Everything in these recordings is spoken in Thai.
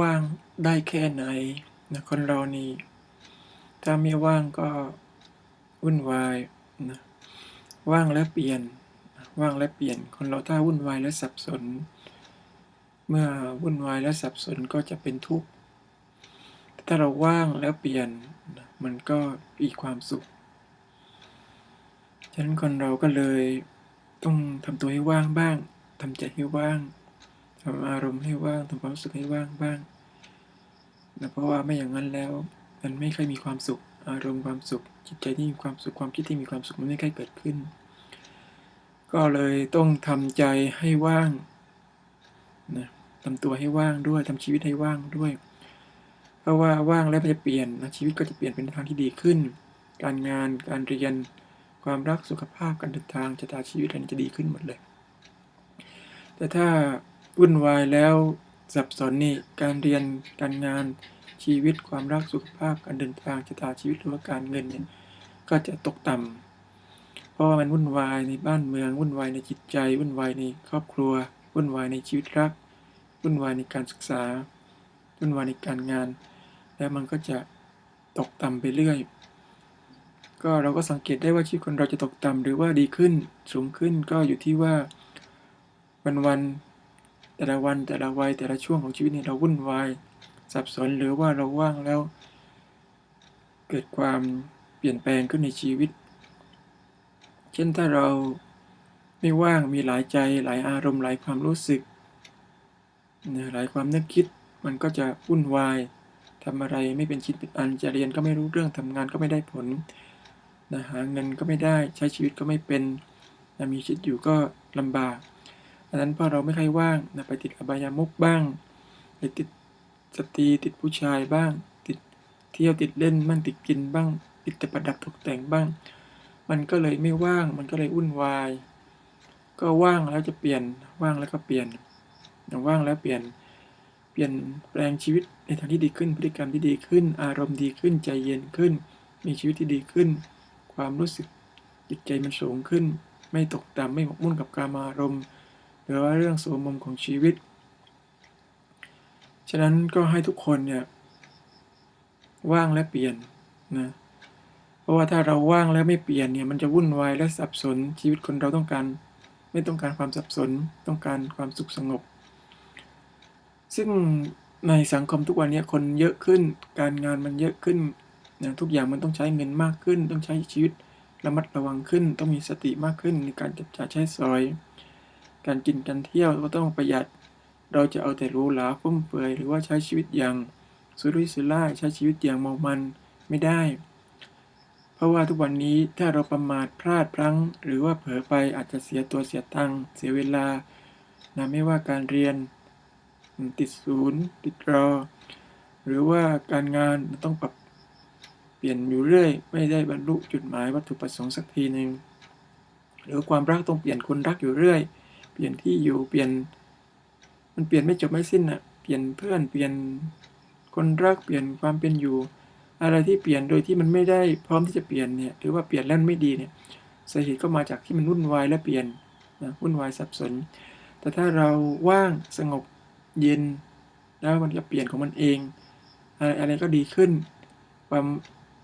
ว่างได้แค่ไหนนะคนเรานี่ ถ้าไม่ว่างก็วุ่นวายนะว่างแล้วเปลี่ยน ว่างแล้วเปลี่ยน คนเราถ้าวุ่นวายและสับสน เมื่อวุ่นวายและสับสนก็จะเป็นทุกข์ ถ้าเราว่างแล้วเปลี่ยน มันก็มีความสุข ฉะนั้นคนเราก็เลยต้องทำตัวให้ว่างบ้างทำใจให้ว่าง ทำอารมณ์ให้ว่างทำความรู้สึกให้ว่างบ้างนะเพราะว่าไม่อย่างนั้นแล้ว มันไม่ค่อยมีความสุข อารมณ์ความสุข จิตใจที่มีความสุขความคิดที่มีความสุขมันไม่ค่อยเกิดขึ้น ก็เลยต้องทำใจให้ว่างนะทำตัวให้ว่างด้วยทำชีวิตให้ว่างด้วย เพราะว่าว่างแล้วมันจะเปลี่ยนนะชีวิตก็จะเปลี่ยนเป็นทางที่ดีขึ้น การงานการเรียนความรักสุขภาพการเดินทางชะตาชีวิตอะไรนี้จะดีขึ้นหมดเลย แต่ถ้า วุ่นวายแล้วสับสนนี่การเรียนการงานชีวิตความรักสุขภาพการเดินทางชะตาชีวิตหรือว่าการเงินเนี่ยก็จะตกต่ำเพราะว่ามันวุ่นวายในบ้านเมือง วุ่นวายในจิตใจ วุ่นวายในครอบครัว วุ่นวายในชีวิตรัก วุ่นวายในการศึกษา วุ่นวายในการงาน แล้วมันก็จะตกต่ำไปเรื่อย ก็เราก็สังเกตได้ว่าชีวิตคนเราจะตกต่ำหรือว่าดีขึ้นสูงขึ้นก็อยู่ที่ว่าวันวัน แต่ละวันแต่ละวัยแต่ละช่วงของชีวิตเนี่ยเราวุ่นวายสับสนหรือว่าเราว่างแล้ว เกิดความเปลี่ยนแปลงขึ้นในชีวิต เช่นถ้าเราไม่ว่างมีหลายใจหลายอารมณ์หลายความรู้สึกหลายความนึกคิดมันก็จะวุ่นวายทำอะไรไม่เป็นชิ้นเป็นอันจะเรียนก็ไม่รู้เรื่องทำงานก็ไม่ได้ผลนะหาเงินก็ไม่ได้ใช้ชีวิตก็ไม่เป็นนะมีชีวิตอยู่ก็ลำบาก อันนั้นเพราะเราไม่ค่อยว่างนะไปติดอบายามุกบ้างไปติดสตรีติดผู้ชายบ้าง ติดเที่ยวติดเล่นบ้างติดกินบ้าง ติดแต่ประดับตกแต่งบ้าง มันก็เลยไม่ว่างมันก็เลยวุ่นวาย ก็ว่างแล้วจะเปลี่ยนว่างแล้วก็เปลี่ยนอย่างว่างแล้วเปลี่ยนเปลี่ยนแปลงชีวิตในทางที่ดีขึ้นพฤติกรรมที่ดีขึ้น อารมณ์ดีขึ้นใจเย็นขึ้น มีชีวิตที่ดีขึ้น ความรู้สึกจิตใจมันสูงขึ้น ไม่ตกต่ำไม่หมกมุ่นกับการมอารมณ์ หรือว่าเรื่องโสมมของชีวิต ฉะนั้นก็ให้ทุกคนเนี่ยว่างและเปลี่ยนนะเพราะว่าถ้าเราว่างแล้วไม่เปลี่ยนเนี่ยมันจะวุ่นวายและสับสนชีวิตคนเราต้องการ ไม่ต้องการความสับสนต้องการความสุขสงบ ซึ่งในสังคมทุกวันนี้คนเยอะขึ้นการงานมันเยอะขึ้นนะทุกอย่างมันต้องใช้เงินมากขึ้น ต้องใช้ชีวิตระมัดระวังขึ้น ต้องมีสติมากขึ้นในการจับจ่ายใช้สอย การกินการเที่ยวก็ต้องประหยัด เราจะเอาแต่รูหราฟุ่มเฟือยหรือว่าใช้ชีวิตอย่างสุรุ่ยสุร่ายใช้ชีวิตอย่างเมามันไม่ได้ เพราะว่าทุกวันนี้ถ้าเราประมาทพลาดพลั้ง หรือว่าเผลอไปอาจจะเสียตัวเสียตังค์เสียเวลานะไม่ว่าการเรียน ติดศูนย์ ติดรอ หรือว่าการงานต้องปรับเปลี่ยนอยู่เรื่อย ไม่ได้บรรลุจุดหมายวัตถุประสงค์สักทีหนึ่งหรือความรักต้องเปลี่ยนคนรักอยู่เรื่อย เปลี่ยนที่อยู่เปลี่ยน มันเปลี่ยนไม่จบไม่สิ้นอะเปลี่ยนเพื่อนเปลี่ยนคนรักเปลี่ยนความเป็นอยู่ อะไรที่เปลี่ยนโดยที่มันไม่ได้พร้อมที่จะเปลี่ยนเนี่ยหรือว่าเปลี่ยนแล้วไม่ดีเนี่ยสาเหตุก็มาจากที่มันวุ่นวายและเปลี่ยนนะวุ่นวายสับสน แต่ถ้าเราว่างสงบเย็นแล้วมันจะเปลี่ยนของมันเอง อะไรอะไรก็ดีขึ้น ความ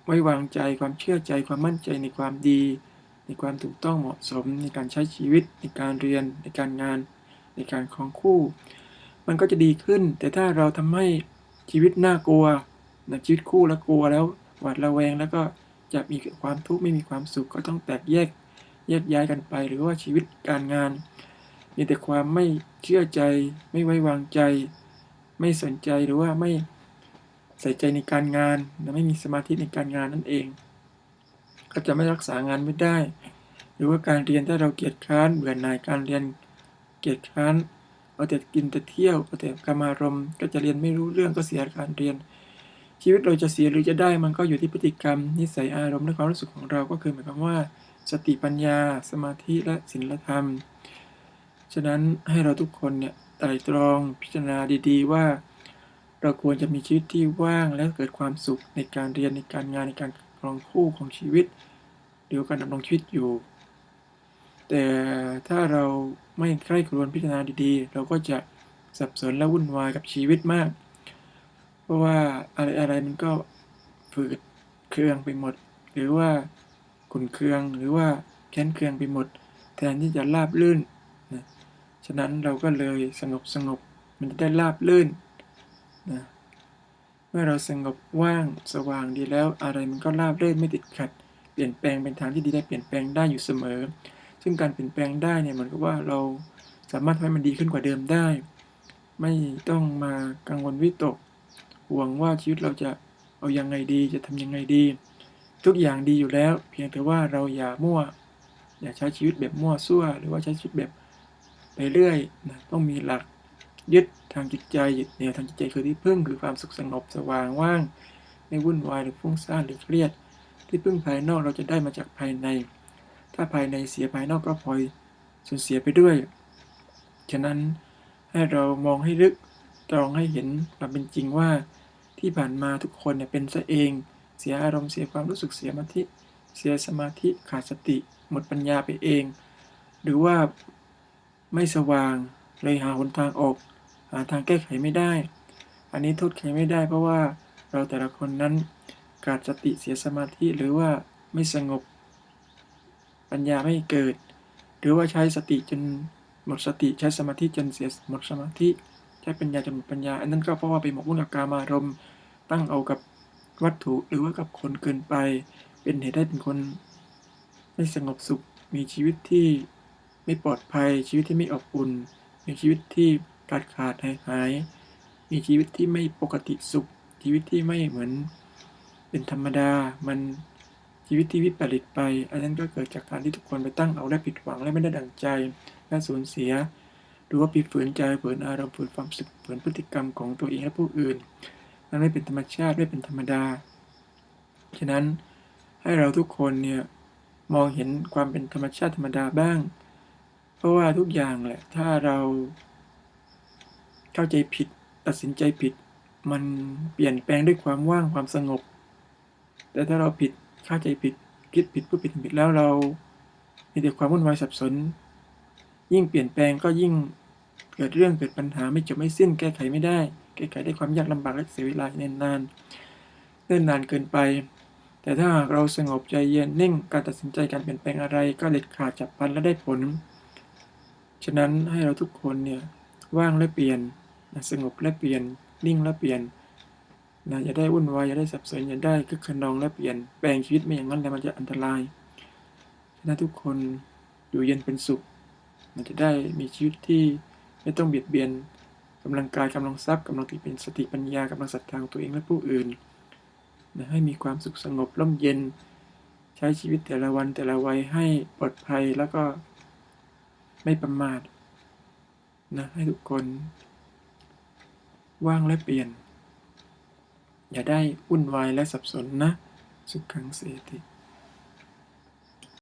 ไว้วางใจความเชื่อใจความมั่นใจในความดี ในความถูกต้องเหมาะสมในการใช้ชีวิต ในการเรียน ในการงาน ในการครองคู่ มันก็จะดีขึ้น แต่ถ้าเราทำให้ชีวิตน่ากลัวนะชีวิตคู่แล้วกลัวแล้วหวาดระแวงแล้วก็จะมีความทุกข์ไม่มีความสุขก็ต้องแตกแยกแยกย้ายกันไป หรือว่าชีวิตการงาน มีแต่ความไม่เชื่อใจ ไม่ไว้วางใจ ไม่สนใจหรือว่าไม่ใส่ใจในการงานและไม่มีสมาธิในการงานนั่นเอง ก็จะไม่รักษางานไม่ได้ รือว่าการเรียนถ้าเราเกียจคร้านเบื่อหน่ายการเรียนเกียจคร้านเอาแต่กินแต่เที่ยวเอาแต่กรรมารมณ์ก็จะเรียนไม่รู้เรื่องก็เสียการเรียน ชีวิตเราจะเสียหรือจะได้มันก็อยู่ที่พฤติกรรม นิสัยอารมณ์และความรู้สึกของเราก็คือหมายความว่า สติปัญญา สมาธิและศีลธรรม ฉะนั้นให้เราทุกคนเนี่ยไตร่ตรองพิจารณาดี ๆ ว่า เราควรจะมีชีวิตที่ว่างและเกิดความสุขในการเรียนในการงานในการครองคู่ของชีวิตหรือการดำรงชีวิตอยู่ แต่ถ้าเราไม่ใคร่ครวญพิจารณาดีๆ เราก็จะสับสนและวุ่นวายกับชีวิตมาก เพราะว่าอะไรอะไรมันก็ฝืดเคืองไปหมด หรือว่าขุนเคืองหรือว่าแค้นเคืองไปหมด แทนที่จะราบลื่นนะฉะนั้นเราก็เลยสงบสงบมันจะได้ราบลื่นนะเมื่อเราสงบว่างสว่างดีแล้วอะไรมันก็ราบรื่นไม่ติดขัด เปลี่ยนแปลงเป็นทางที่ดีได้เปลี่ยนแปลงได้อยู่เสมอ ซึ่งการเปลี่ยนแปลงได้เนี่ยมือนกับว่าเราสามารถทำให้มันดีขึ้นกว่าเดิมได้ ไม่ต้องมากังวลวิตก ห่วงว่าชีวิตเราจะเอายังไงดีจะทำยังไงดี ทุกอย่างดีอยู่แล้ว เพียงแต่ว่าเราอย่ามั่ว อย่าใช้ชีวิตแบบมั่วซั่ว หรือว่าใช้ชีวิตแบบไปเรื่อยนะต้องมีหลักยึดทางจิตใจยึดเหนี่ยวทางจิตใจคือที่พึ่งคือความสุขสงบสว่างว่างไม่วุ่นวายหรือฟุ้งซ่านหรือเครียด ที่พึ่งภายนอกเราจะได้มาจากภายใน ถ้าภายในเสียภายนอกก็พลอยสูญเสียไปด้วย ฉะนั้นให้เรามองให้ลึกตรองให้เห็นความเป็นจริงว่าที่ผ่านมาทุกคนเนี่ยเป็นซะเอง เสียอารมณ์เสียความรู้สึกเสียมาธิเสียสมาธิขาดสติ หมดปัญญาไปเอง หรือว่าไม่สว่างเลยหาหนทางออก หาทางแก้ไขไม่ได้ อันนี้โทษใครไม่ได้เพราะว่าเราแต่ละคนนั้นขาดสติเสียสมาธิหรือว่าไม่สงบ ปัญญาไม่เกิด หรือว่าใช้สติจนหมดสติใช้สมาธิจนเสียหมดสมาธิ ใช้ปัญญาจนหมดปัญญา อันนั้นก็เพราะว่าไปหมกมุ่นกับกามารมณ์ตั้งเอากับวัตถุหรือว่ากับคนเกินไป เป็นเหตุให้เป็นคน ไม่สงบสุข มีชีวิตที่ไม่ปลอดภัย ชีวิตที่ไม่อบอุ่น มีชีวิตที่ขาดขาดหายหาย มีชีวิตที่ไม่ปกติสุข ชีวิตที่ไม่เหมือน เป็นธรรมดา มัน ชีวิตที่วิปริตไป อันนั้นก็เกิดจากการที่ทุกคนไปตั้งเอาและผิดหวังและไม่ได้ดังใจ และสูญเสีย หรือว่าไปฝืนใจฝืนอารมณ์ฝืนความสึกฝืนพฤติกรรมของตัวเองและผู้อื่น มันไม่เป็นธรรมชาติไม่เป็นธรรมดา ฉะนั้นให้เราทุกคนเนี่ยมองเห็นความเป็นธรรมชาติธรรมดาบ้าง เพราะว่าทุกอย่างแหละ ถ้าเรา เข้าใจผิด ตัดสินใจผิด มันเปลี่ยนแปลงด้วยความว่างความสงบ แต่ถ้าเราผิด เข้าใจผิดคิดผิดพูดผิดผิดแล้วเรามีแต่ความวุ่นวายสับสน ยิ่งเปลี่ยนแปลงก็ยิ่งเกิดเรื่องเกิดปัญหาไม่จบไม่สิ้นแก้ไขไม่ได้ แก้ไขได้ความยากลำบากและเสียเวลาเนิ่นนานเนิ่นนานเกินไป แต่ถ้าหากเราสงบใจเย็นนิ่งการตัดสินใจการเปลี่ยนแปลงอะไร ก็เด็ดขาดจับพันและได้ผล ฉะนั้นให้เราทุกคนเนี่ยว่างและเปลี่ยนสงบและเปลี่ยนนิ่งและเปลี่ยน นะอย่าได้วุ่นวายอย่าได้สับสนอย่าได้คึกขนองและเปลี่ยนแปลงชีวิตไม่อย่างนั้นแล้วมันจะอันตรายฉะทุกคนอยู่เย็นเป็นสุข มันจะได้มีชีวิตที่ไม่ต้องเบียดเบียนกำลังกายกำลังทรัพย์กำลังติเป็นสติปัญญากำลังศรัทธาของตัวเองและผู้อื่นนะให้มีความสุขสงบร่มเย็น ใช้ชีวิตแต่ละวันแต่ละวัยให้ปลอดภัยแล้วก็ไม่ประมาทนะให้ทุกคน ว่างและเปลี่ยน อย่าได้วุ่นวายและสับสนนะ สุขังเสติ